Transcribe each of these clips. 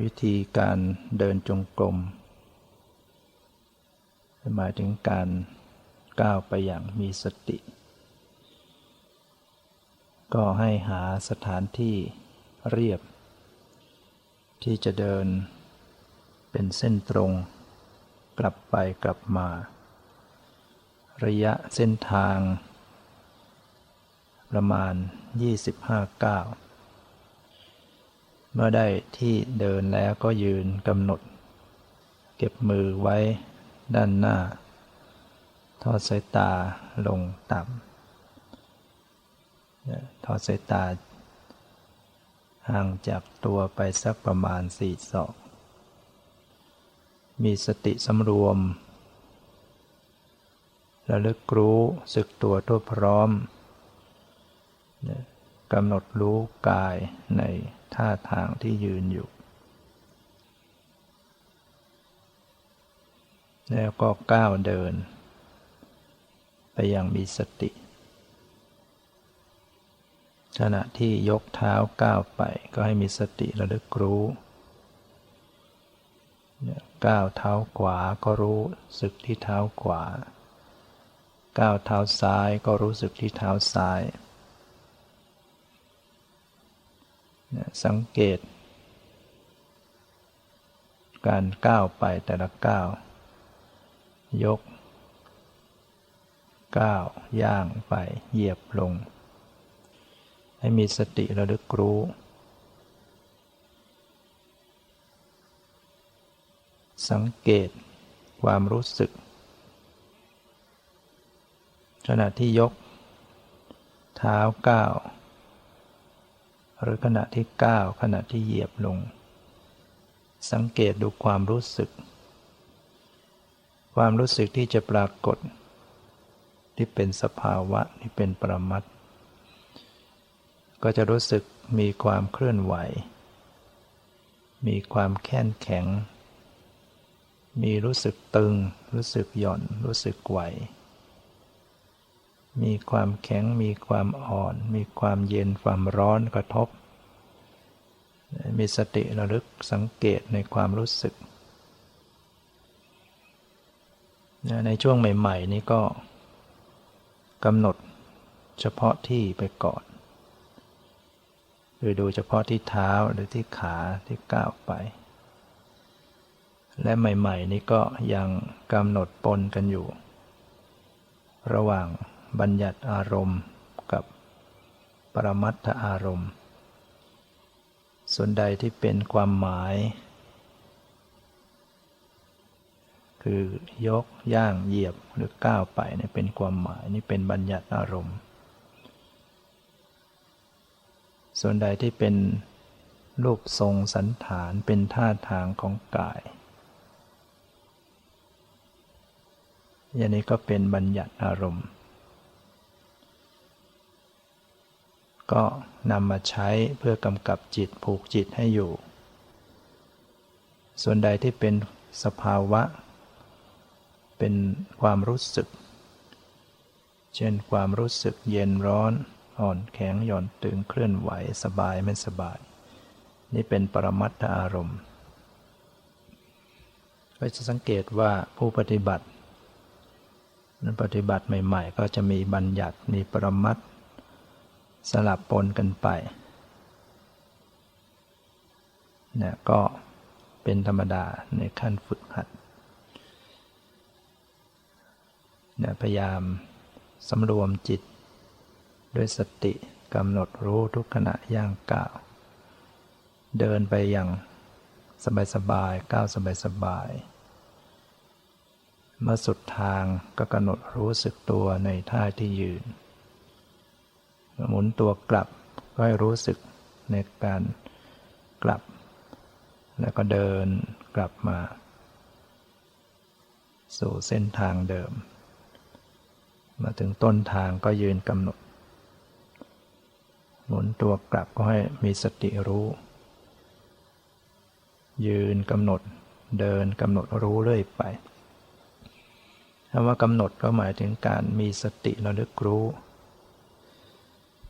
วิธีการเดินจงกรมหมายถึงการก้าวไปอย่างมีสติ ก็ให้หาสถานที่เรียบ ที่จะเดินเป็นเส้นตรง กลับไปกลับมา ระยะเส้นทาง ประมาณ 25ก้าว เมื่อได้ที่เดินแล้วก็ยืนกำหนด เก็บมือไว้ด้านหน้า ทอดสายตาลงต่ำทอดสายตา ห่างจากตัวไปสักประมาณสี่ศอก มีสติสำรวมระลึกรู้สึกตัวทั่วพร้อม กำหนดรู้กายในท่าทางที่ยืนอยู่ แล้วก็ก้าวเดิน ไปอย่างมีสติ ขณะที่ยกเท้าก้าวไปก็ให้มีสติระลึกรู้ก้าวเท้าขวาก็รู้สึกที่เท้าขวา ก้าวเท้าซ้ายก็รู้สึกที่เท้าซ้าย สังเกต การก้าวไปแต่ละก้าว ยก ก้าว ย่างไปเหยียบลง ให้มีสติระลึกรู้สังเกตความรู้สึก ขณะที่ยก เท้าก้าว หรือขณะที่ก้าวขณะที่เหยียบลง สังเกตดูความรู้สึก ความรู้สึกที่จะปรากฏ ที่เป็นสภาวะที่เป็นปรมัตก็จะรู้สึกมีความเคลื่อนไหว มีความแข็งแข็ง มีรู้สึกตึง รู้สึกหย่อน รู้สึกไหว มีความแข็ง มีความอ่อน มีความเย็นความร้อนกระทบ มีสติระลึกสังเกตในความรู้สึก ในช่วงใหม่ๆ นี้ก็กำหนดเฉพาะที่ไปก่อนคือดูเฉพาะที่เท้าหรือที่ขาที่ก้าวไป และใหม่ๆ นี้ก็ยังกำหนดปนกันอยู่ ระหว่าง บัญญัติอารมณ์กับปรมัตถอารมณ์ ส่วนใดที่เป็นความหมาย คือยกย่างเหยียบหรือก้าวไปนี่เป็นความหมายนี่เป็นบัญญัติอารมณ์ ส่วนใดที่เป็นรูปทรงสันฐานเป็นท่าทางของกายอย่างนี้ก็เป็นบัญญัติอารมณ์ ก็นำมาใช้เพื่อกำกับจิตผูกจิตให้อยู่ ส่วนใดที่เป็นสภาวะ เป็นความรู้สึก เช่นความรู้สึกเย็นร้อนอ่อนแข็งหย่อนตึงเคลื่อนไหวสบายไม่สบาย นี่เป็นปรมัตถอารมณ์ก็จะสังเกตว่าผู้ปฏิบัตินั้นปฏิบัติใหม่ ๆ ก็จะมีบัญญัติมีปรมัตถ สลับปนกันไปนะก็เป็นธรรมดาในขั้นฝึกหัดนะพยายามสำรวมจิต ด้วยสติกำหนดรู้ทุกขณะย่างก้าวเดินไปอย่างสบายๆก้าวสบายๆเมื่อสุดทางก็กำหนดรู้สึกตัวในท่าที่ยืน หมุนตัวกลับก็ให้รู้สึกในการกลับ แล้วก็เดินกลับมา สู่เส้นทางเดิม มาถึงต้นทางก็ยืนกำหนด หมุนตัวกลับก็ให้มีสติรู้ ยืนกำหนดเดินกำหนดรู้เรื่อยไปคำว่ากำหนดก็หมายถึงการมีสติระลึกรู้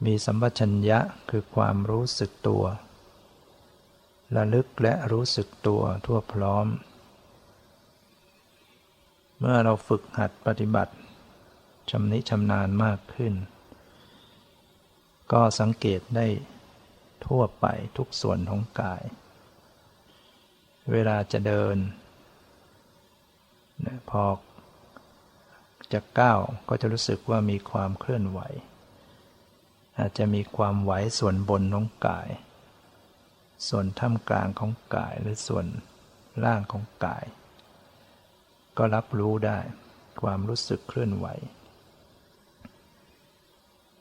มีสัมปชัญญะคือความรู้สึกตัว ระลึกและรู้สึกตัวทั่วพร้อม เมื่อเราฝึกหัดปฏิบัติชำนิชำนาญมากขึ้น ก็สังเกตได้ทั่วไปทุกส่วนของกาย เวลาจะเดิน พอจะก้าวก็จะรู้สึกว่ามีความเคลื่อนไหว อาจจะมีความไหวส่วนบนของกาย ส่วนท่ามกลางของกายหรือส่วนล่างของกาย ก็รับรู้ได้ความรู้สึกเคลื่อนไหว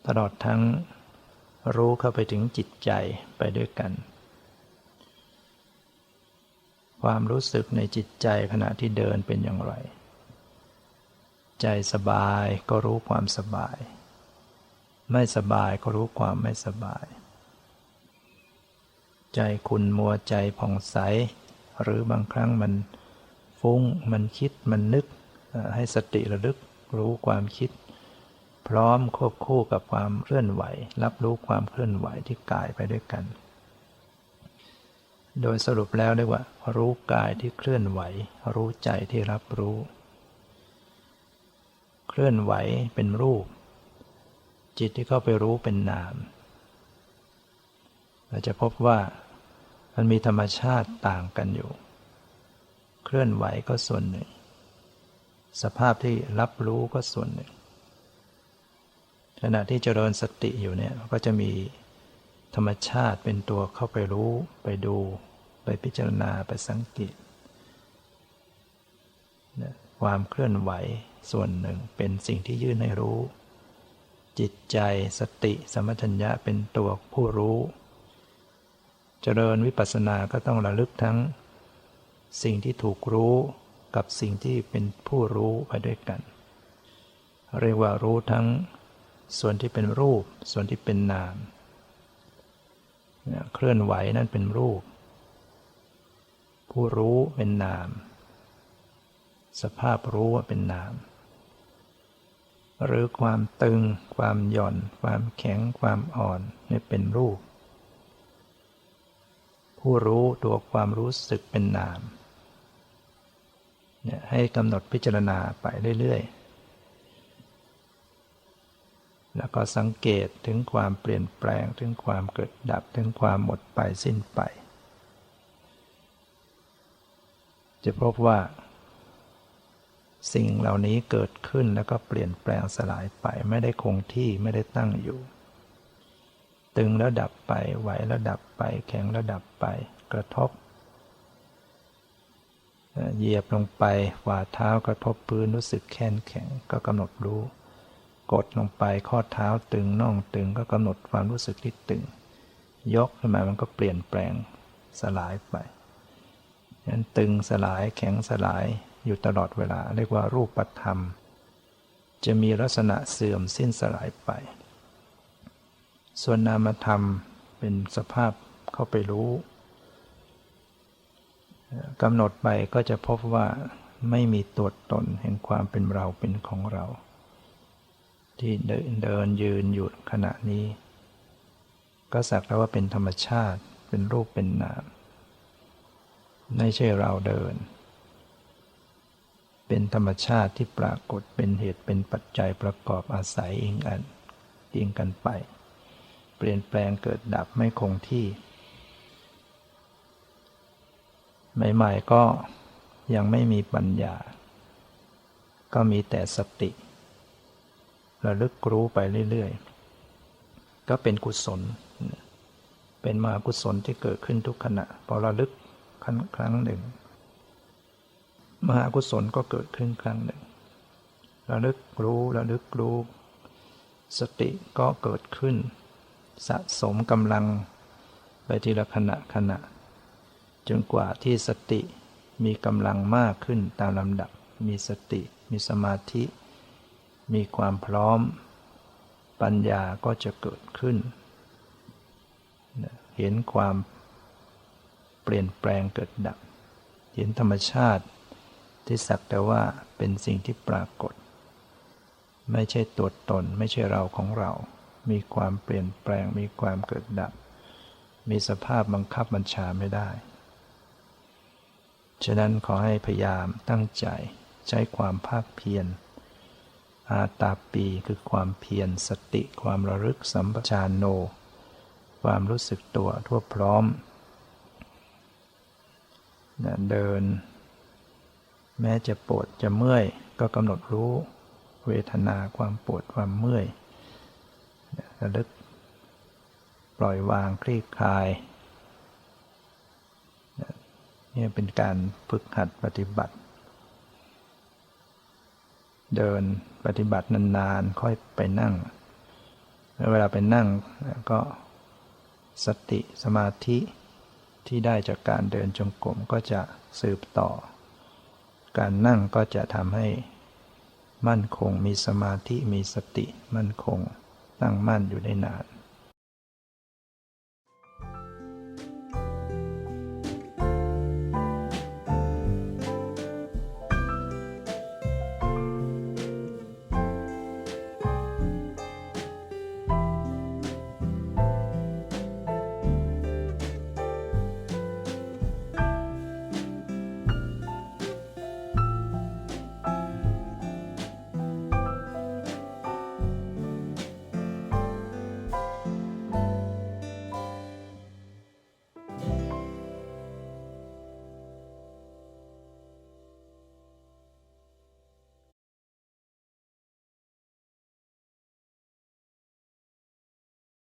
ตลอดทั้งรู้เข้าไปถึงจิตใจไปด้วยกัน ความรู้สึกในจิตใจขณะที่เดินเป็นอย่างไร ใจสบายก็รู้ความสบาย ไม่สบายก็รู้ความไม่สบาย ใจคุณมัวใจผ่องใส หรือบางครั้งมันฟุ้งมันคิดมันนึกให้สติระลึกรู้ความคิด พร้อมควบคู่กับความเคลื่อนไหว รับรู้ความเคลื่อนไหวที่กายไปด้วยกัน โดยสรุปแล้วเรียกว่า รู้กายที่เคลื่อนไหว รู้ใจที่รับรู้ เคลื่อนไหวเป็นรูป จิตที่เข้าไปรู้เป็นนาม เราจะพบว่ามันมีธรรมชาติต่างกันอยู่ เคลื่อนไหวก็ส่วนหนึ่ง สภาพที่รับรู้ก็ส่วนหนึ่ง ขณะที่เจริญสติอยู่เนี่ยก็จะมีธรรมชาติเป็นตัวเข้าไปรู้ไปดู ไปพิจารณาไปสังเกตความเคลื่อนไหวส่วนหนึ่งเป็นสิ่งที่ยื่นให้รู้ จิตใจสติสมัชัญญะเป็นตัวผู้รู้ เจริญวิปัสสนาก็ต้องระลึกทั้ง สิ่งที่ถูกรู้กับสิ่งที่เป็นผู้รู้ไปด้วยกัน เรียกว่ารู้ทั้งส่วนที่เป็นรูป ส่วนที่เป็นนาม เคลื่อนไหวนั่นเป็นรูป ผู้รู้เป็นนาม สภาพรู้ว่าเป็นนาม หรือความตึง ความหย่อน ความแข็ง ความอ่อนนี่เป็นรูป ผู้รู้ตัวความรู้สึกเป็นนามเนี่ยให้กำหนดพิจารณาไปเรื่อยๆ แล้วก็สังเกตถึงความเปลี่ยนแปลง ถึงความเกิดดับ ถึงความหมดไปสิ้นไป จะพบว่า สิ่งเหล่านี้เกิดขึ้นแล้วก็เปลี่ยนแปลงสลายไปไม่ได้คงที่ไม่ได้ตั้งอยู่ ตึงแล้วดับไปไหวแล้วดับไป แข็งแล้วดับไป กระทบเหยียบลงไปฝ่าเท้ากระทบพื้นรู้สึกแข็งแข็งก็กำหนดรู้ กดลงไปข้อเท้าตึงน่องตึงก็กำหนดความรู้สึกที่ตึง ยกขึ้นมามันก็เปลี่ยนแปลงสลายไปนั้นตึงสลายแข็งสลาย อยู่ตลอดเวลา เรียกว่ารูปธรรม จะมีลักษณะเสื่อมสิ้นสลายไป ส่วนนามธรรมเป็นสภาพเข้าไปรู้กำหนดไปก็จะพบว่าไม่มีตัวตนแห่งความเป็นเราเป็นของเรา ที่เดินยืนอยู่ขณะนี้ ก็สักแต่ว่าเป็นธรรมชาติเป็นรูปเป็นนาม ไม่ใช่เราเดิน เป็นธรรมชาติที่ปรากฏเป็นเหตุเป็นปัจจัยประกอบอาศัยอิงอันเองกันไป เปลี่ยนแปลงเกิดดับไม่คงที่ ใหม่ๆก็ยังไม่มีปัญญา ก็มีแต่สติระลึกรู้ไปเรื่อยๆ ก็เป็นกุศล เป็นมหากุศลที่เกิดขึ้นทุกขณะ พอระลึกครั้งหนึ่ง มหากุศลก็เกิดขึ้นครั้งหนึ่งระลึกรู้ระลึกรู้ สติก็เกิดขึ้น สะสมกำลังไปทีละขณะขณะ จนกว่าที่สติมีกำลังมากขึ้นตามลำดับ มีสติ มีสมาธิ มีความพร้อม ปัญญาก็จะเกิดขึ้น เห็นความเปลี่ยนแปลงเกิดดับ เห็นธรรมชาติ ที่สักแต่ว่าเป็นสิ่งที่ปรากฏ ไม่ใช่ตัวตนไม่ใช่เราของเรา มีความเปลี่ยนแปลงมีความเกิดดับ มีสภาพบังคับบัญชาไม่ได้ ฉะนั้นขอให้พยายามตั้งใจใช้ความภาคเพียรอาตาปีคือความเพียรสติความระลึกสัมปชานโน ความรู้สึกตัวทั่วพร้อม เดิน แม้จะปวดจะเมื่อย ก็กำหนดรู้เวทนาความปวดความเมื่อยระลึก ปล่อยวางคลี่คลายนี่เป็นการฝึกหัดปฏิบัติ เดินปฏิบัตินานๆ ค่อยไปนั่ง เวลาไปนั่งก็สติสมาธิที่ได้จากการเดินจงกรมก็จะสืบต่อ การนั่งก็จะทำให้มั่นคงมีสมาธิมีสติมั่นคงตั้งมั่นอยู่ได้นาน